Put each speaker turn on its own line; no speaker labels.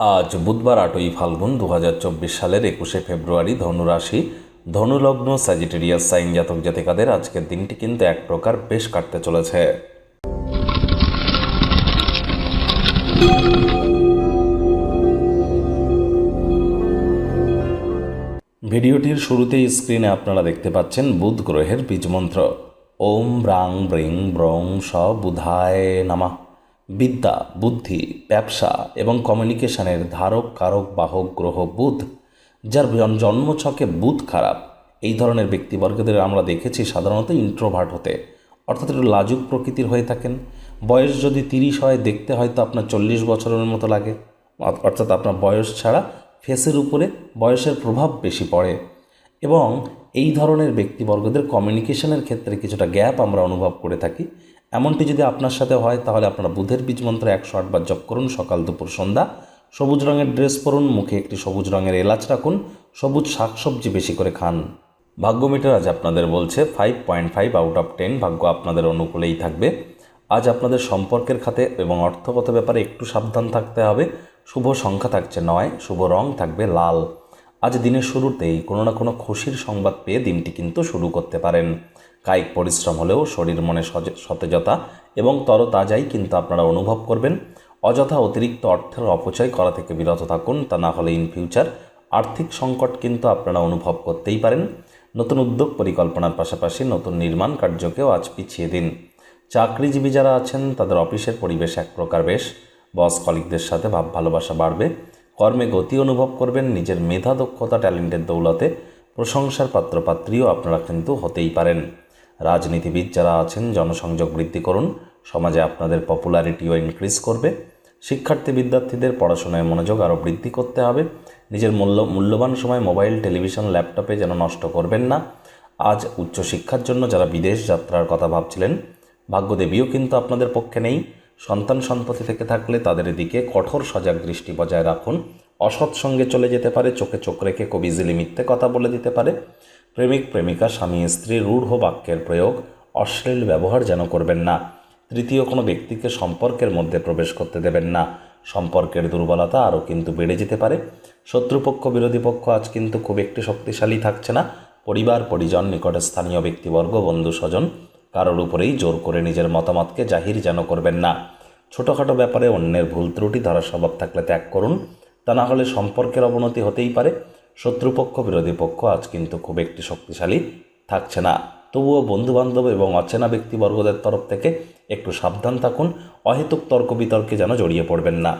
আজ বুধবার আটই ফাল্গুন দু হাজার চব্বিশ সালের একুশে ফেব্রুয়ারি ধনুরাশি, ধনুলগ্ন স্যাজিটেরিয়াস সাইন জাতক জাতিকাদের আজকের দিনটি কিন্তু এক প্রকার বেশ কাটতে চলেছে। ভিডিওটির শুরুতেই স্ক্রিনে আপনারা দেখতে পাচ্ছেন বুধ গ্রহের বীজমন্ত্র। ওম ব্রাং ব্রিং ব্রং স বুধায় নামা। বিদ্যা, বুদ্ধি, ব্যবসা এবং কমিউনিকেশনের ধারক, কারক, বাহক, গ্রহ, বুধ, যার জন্মছকে বুধ খারাপ। এই ধরনের ব্যক্তিবর্গদের আমরা দেখেছি সাধারণত ইন্ট্রোভার্ট হতে। অর্থাৎ একটু লাজুক প্রকৃতির হয়ে থাকেন। বয়স যদি তিরিশ হয়, দেখতে হয়তো আপনার চল্লিশ বছরের মতো লাগে। অর্থাৎ আপনার বয়স ছাড়া ফেসের উপরে বয়সের প্রভাব বেশি পড়ে। এবং এই ধরনের ব্যক্তিবর্গদের কমিউনিকেশনের ক্ষেত্রে কিছুটা গ্যাপ আমরা অনুভব করে থাকি। এমনটি যদি আপনার সাথে হয়, তাহলে আপনারা বুধের বীজ মন্ত্র একশো আটবার জপ করুন সকাল দুপুর সন্ধ্যা। সবুজ রঙের ড্রেস পরুন, মুখে একটি সবুজ রঙের এলাচ রাখুন, সবুজ শাকসবজি বেশি করে খান। ভাগ্য ভাগ্যমিটার আজ আপনাদের বলছে five point five out of ten ভাগ্য আপনাদের অনুকূলেই থাকবে। আজ আপনাদের সম্পর্কের খাতে এবং অর্থগত ব্যাপারে একটু সাবধান থাকতে হবে। শুভ সংখ্যা থাকছে নয়, শুভ রং থাকবে লাল। আজ দিনের শুরুতেই কোনো না কোনো খুশির সংবাদ পেয়ে দিনটি কিন্তু শুরু করতে পারেন। কায়িক পরিশ্রম হলেও শরীর মনে সতেজতা এবং তরতাজাই কিন্তু আপনারা অনুভব করবেন। অযথা অতিরিক্ত অর্থের অপচয় করা থেকে বিরত থাকুন, তা না হলে ইন ফিউচার আর্থিক সংকট কিন্তু আপনারা অনুভব করতেই পারেন। নতুন উদ্যোগ পরিকল্পনার পাশাপাশি নতুন নির্মাণ কার্যকেও আজ পিছিয়ে দিন। চাকরিজীবী যারা আছেন, তাদের অফিসের পরিবেশ এক প্রকার বেশ। বস কলিকদের সাথে ভাব ভালোবাসা বাড়বে। কর্মে গতি অনুভব করবেন, নিজের মেধা, দক্ষতা, ট্যালেন্টের দৌলতে প্রশংসার পাত্রপাত্রীও আপনারা কিন্তু হতেই পারেন। রাজনীতিবিদ যারা আছেন, জনসংযোগ বৃদ্ধি করুন, সমাজে আপনাদের পপুলারিটিও ইনক্রিজ করবে। শিক্ষার্থী বিদ্যার্থীদের পড়াশোনায় মনোযোগ আরও বৃদ্ধি করতে হবে। নিজের মূল্য, মূল্যবান সময় মোবাইল, টেলিভিশন, ল্যাপটপে যেন নষ্ট করবেন না। আজ উচ্চশিক্ষার জন্য যারা বিদেশ যাত্রার কথা ভাবছিলেন, ভাগ্যদেবীও কিন্তু আপনাদের পক্ষে নেই। সন্তান সম্পত্তি থেকে থাকলে তাদের দিকে কঠোর সজাগ দৃষ্টি বজায় রাখুন। অসৎ সঙ্গে চলে যেতে পারে, চোখে চোখ রেখে কবিজিলি মিথ্যে কথা বলে দিতে পারে। প্রেমিক, প্রেমিকা, স্বামী, স্ত্রী, রূঢ় বাক্যের প্রয়োগ, অশ্লীল ব্যবহার যেন করবেন না। তৃতীয়, কোনো ব্যক্তিকে সম্পর্কের মধ্যে প্রবেশ করতে দেবেন না। সম্পর্কের দুর্বলতা আরও কিন্তু বেড়ে যেতে পারে। শত্রুপক্ষ, বিরোধী পক্ষ আজ কিন্তু খুব একটি শক্তিশালী থাকছে না। পরিবার, পরিজন নিকটে স্থানীয় ব্যক্তিবর্গ, বন্ধু, স্বজন কারোর উপরেই জোর করে নিজের মতামতকে জাহির যেন করবেন না। ছোটোখাটো ব্যাপারে অন্যের ভুল ত্রুটি ধরার স্বভাব থাকলে ত্যাগ করুন। তা না হলে সম্পর্কের অবনতি হতেই পারে। শত্রুপক্ষ, বিরোধী পক্ষ আজ কিন্তু খুব একটি শক্তিশালী থাকছে না। তবুও বন্ধুবান্ধব এবং অচেনা ব্যক্তিবর্গদের তরফ থেকে একটু সাবধান থাকুন। অহেতুক তর্ক বিতর্কে যেন জড়িয়ে পড়বেন না।